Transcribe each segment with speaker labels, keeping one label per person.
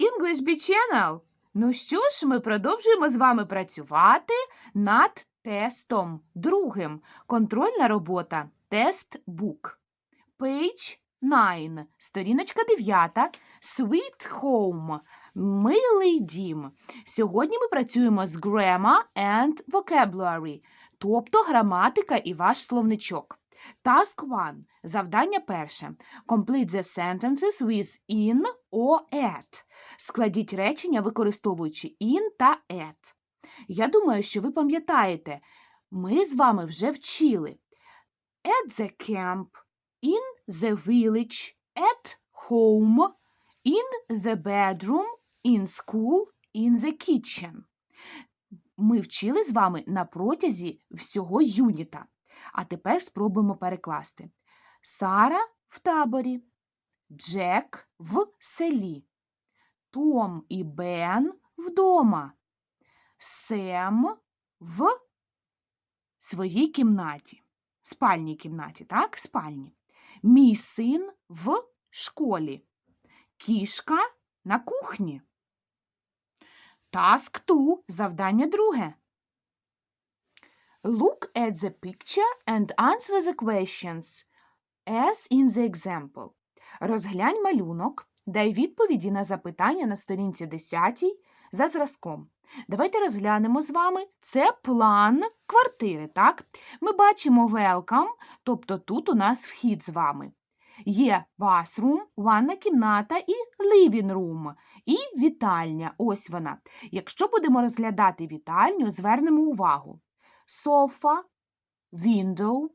Speaker 1: English B Channel. Ну що ж, ми продовжуємо з вами працювати над тестом другим. Контрольна робота. Тест Book. Page 9. Сторіночка 9. Sweet Home. Милий дім. Сьогодні ми працюємо з Grammar and Vocabulary, тобто граматика і ваш словничок. Task 1. Завдання перше. Complete the sentences with in or at. Складіть речення, використовуючи in та at. Я думаю, що ви пам'ятаєте, ми з вами вже вчили at the camp, in the village, at home, in the bedroom, in school, in the kitchen. Ми вчили з вами на протязі всього юніта. А тепер спробуємо перекласти. Сара в таборі, Джек в селі, Том і Бен вдома, Сем в своїй кімнаті, спальній кімнаті, так, спальні. Мій син в школі, кішка на кухні. Task 2. Завдання друге. Look at the picture and answer the questions as in the example. Розглянь малюнок, дай відповіді на запитання на сторінці 10 за зразком. Давайте розглянемо з вами. Це план квартири, так? Ми бачимо welcome, тобто тут у нас вхід з вами. Є bathroom, ванна кімната і living room, і вітальня. Ось вона. Якщо будемо розглядати вітальню, звернемо увагу. Sofa, window,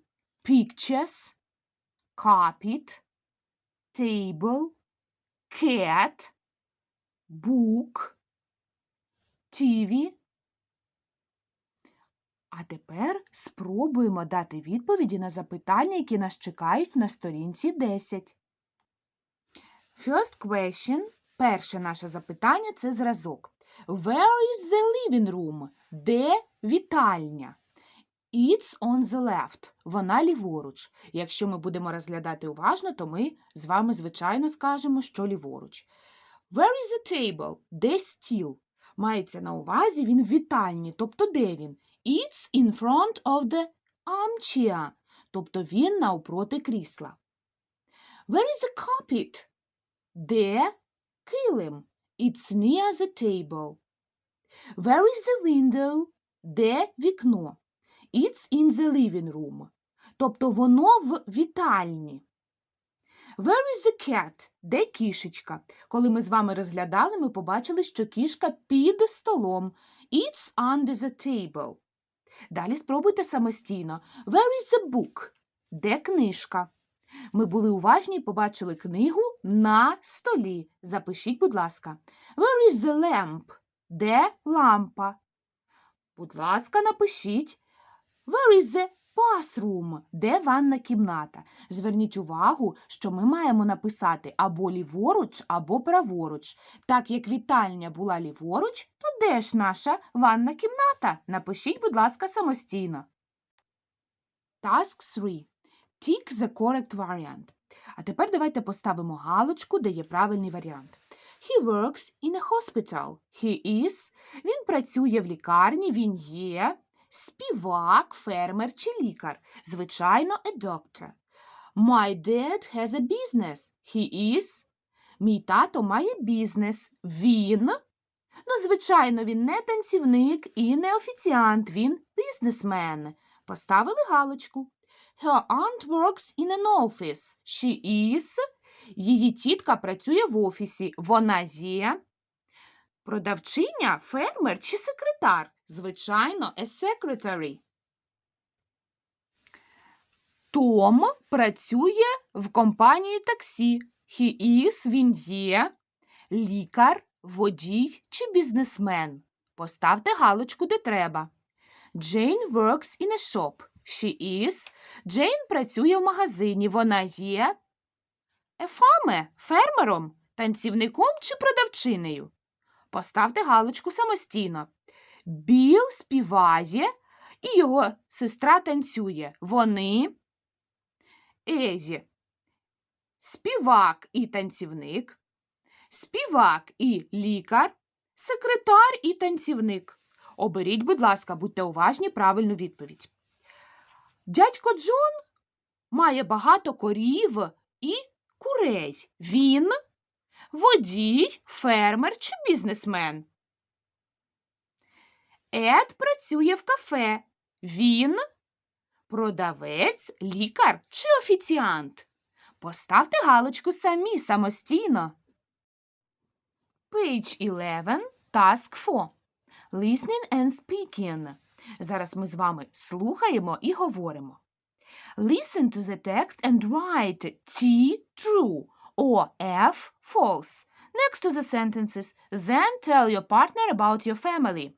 Speaker 1: pictures, carpet, table, cat, book, TV. А тепер спробуємо дати відповіді на запитання, які нас чекають на сторінці 10. First question. Перше наше запитання це зразок. Where is the living room? Де вітальня? It's on the left. Вона ліворуч. Якщо ми будемо розглядати уважно, то ми з вами, звичайно, скажемо, що ліворуч. Where is the table? Де стіл? Мається на увазі він в вітальні, тобто де він? It's in front of the armchair, тобто він навпроти крісла. Where is the carpet? Де килим? It's near the table. Where is the window? Де вікно? It's in the living room. Тобто воно в вітальні. Where is the cat? Де кішечка? Коли ми з вами розглядали, ми побачили, що кішка під столом. It's under the table. Далі спробуйте самостійно. Where is the book? Де книжка? Ми були уважні і побачили книгу на столі. Запишіть, будь ласка. Where is the lamp? Де лампа? Будь ласка, напишіть. Where is the bathroom? Де ванна кімната? Зверніть увагу, що ми маємо написати або ліворуч, або праворуч. Так як вітальня була ліворуч, то де ж наша ванна кімната? Напишіть, будь ласка, самостійно. Task 3. Tick the correct variant. А тепер давайте поставимо галочку, де є правильний варіант. He works in a hospital. He is. Він працює в лікарні, він є. Співак, фермер чи лікар. Звичайно, a doctor. My dad has a business. He is. Мій тато має бізнес. Він. Ну, звичайно, він не танцівник і не офіціант. Він бізнесмен. Поставили галочку. Her aunt works in an office. She is. Її тітка працює в офісі. Вона є. Продавчиня, фермер чи секретар? Звичайно, a secretary. Том працює в компанії таксі. He is, він є. Лікар, водій чи бізнесмен. Поставте галочку, де треба. Jane works in a shop. She is. Джейн працює в магазині. Вона є. Farmer, фермером, танцівником чи продавчинею. Поставте галочку самостійно. Біл співає і його сестра танцює. Вони Езі. Співак і танцівник. співак і лікар, секретар і танцівник. Оберіть, будь ласка, будьте уважні правильну відповідь. Дядько Джон має багато корів і курей. Він водій, фермер чи бізнесмен. Ед працює в кафе. Він продавець, лікар чи офіціант. Поставте галочку самі самостійно. Page 11, Task 4. Listening and speaking. Зараз ми з вами слухаємо і говоримо. Listen to the text and write T true or F false next to the sentences. Then tell your partner about your family.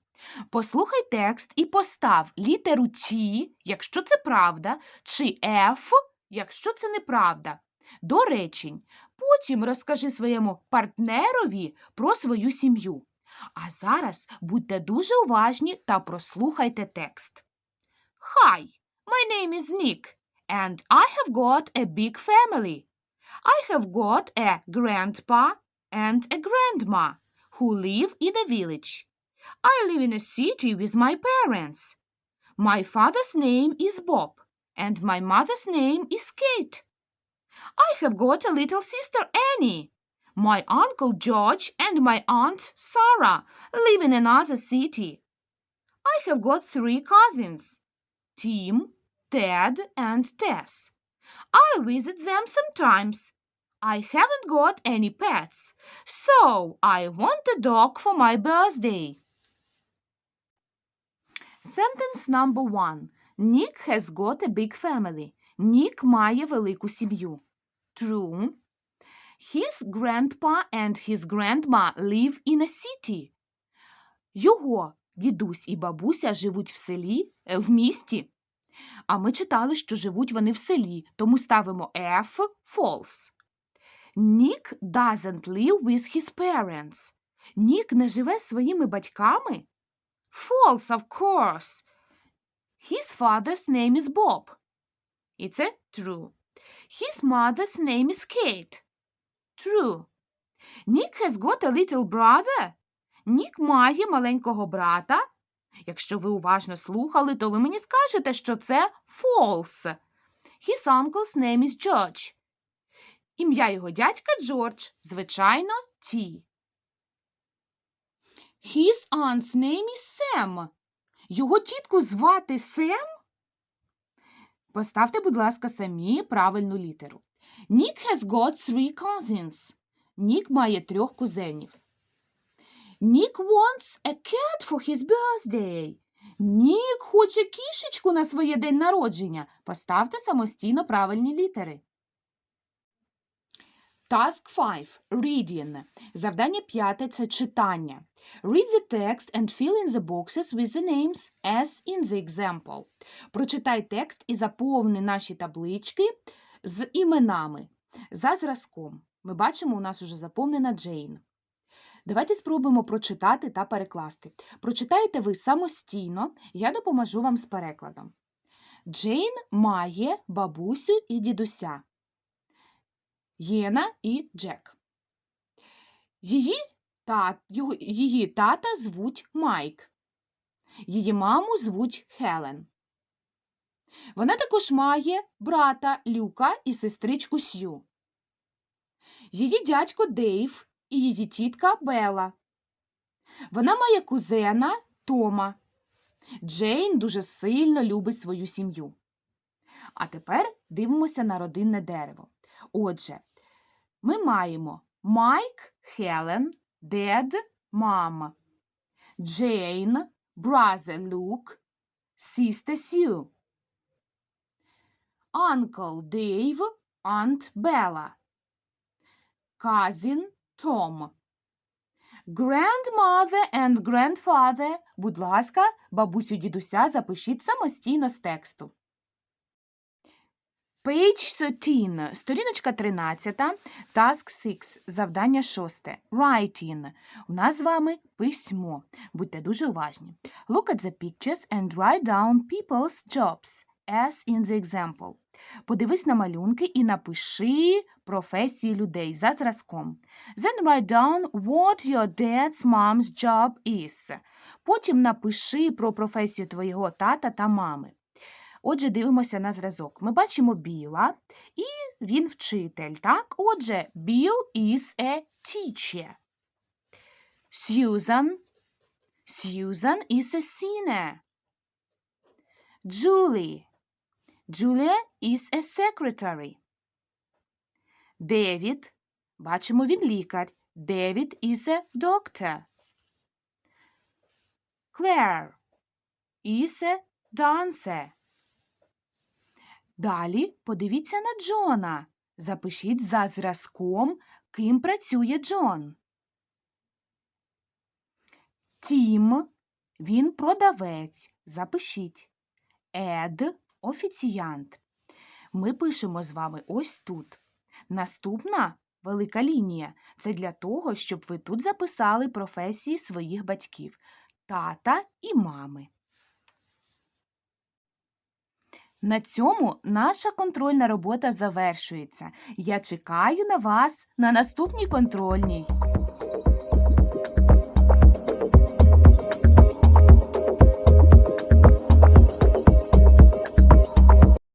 Speaker 1: Послухай текст і постав літеру T, якщо це правда, чи F, якщо це неправда. До речень. Потім розкажи своєму партнерові про свою сім'ю. А зараз будьте дуже уважні та прослухайте текст. Hi, my name is Nick, and I have got a big family. I have got a grandpa and a grandma who live in a village. I live in a city with my parents. My father's name is Bob, and my mother's name is Kate. I have got a little sister Annie. My uncle George and my aunt Sarah live in another city. I have got three cousins Tim, Ted, and Tess. I visit them sometimes. I haven't got any pets, so I want a dog for my birthday. Sentence number one. Nick has got a big family. Нік має велику сім'ю. True. His grandpa and his grandma live in a city. Його дідусь і бабуся живуть в селі, е, в місті. А ми читали, що живуть вони в селі, тому ставимо F false. Nick doesn't live with his parents. Нік не живе своїми батьками? False, of course. His father's name is Bob. І це true. His mother's name is Kate. True. Nick has got a little brother. Нік має маленького брата. Якщо ви уважно слухали, то ви мені скажете, що це false. His uncle's name is George. Ім'я його дядька Джордж. Звичайно, Ті. His aunt's name is Sam. Його тітку звати Сем? Поставте, будь ласка, самі правильну літеру. Nick has got three cousins. Нік має трьох кузенів. Nick wants a cat for his birthday. Нік хоче кішечку на своє день народження. Поставте самостійно правильні літери. Task 5. Reading. Завдання п'яте – це читання. Read the text and fill in the boxes with the names as in the example. Прочитай текст і заповни наші таблички з іменами. За зразком. Ми бачимо, у нас уже заповнена Джейн. Давайте спробуємо прочитати та перекласти. Прочитаєте ви самостійно, я допоможу вам з перекладом. Джейн має бабусю і дідуся. Єна і Джек. Її, та, її тата звуть Майк. Її маму звуть Хелен. Вона також має брата Люка і сестричку Сью. Її дядько Дейв і її тітка Бела. Вона має кузена Тома. Джейн дуже сильно любить свою сім'ю. А тепер дивимося на родинне дерево. Отже, ми маємо Майк, Хелен, Дед, мама, Джейн, Бразер Люк, Sister Sue, Uncle Dave, Aunt Bella, Cousin Tom. Grandmother and grandfather, будь ласка, бабусю дідуся запишіть самостійно з тексту. Page 13, сторіночка 13, task 6, завдання 6. Writing. У нас з вами письмо. Будьте дуже уважні. Look at the pictures and write down people's jobs, as in the example. Подивись на малюнки і напиши професії людей за зразком. Then write down what your dad's mom's job is. Потім напиши про професію твого тата та мами. Отже, дивимося на зразок. Ми бачимо Біла, і він вчитель. Так? Отже, Bill is a teacher. Susan. Susan is a singer. Julie. Julia is a secretary. David. Бачимо, він лікар. David is a doctor. Claire is a dancer. Далі подивіться на Джона. Запишіть за зразком, ким працює Джон. Тім, він продавець. Запишіть. Ед офіціант. Ми пишемо з вами ось тут. Наступна велика лінія це для того, щоб ви тут записали професії своїх батьків тата і мами. На цьому наша контрольна робота завершується. Я чекаю на вас на наступній контрольній.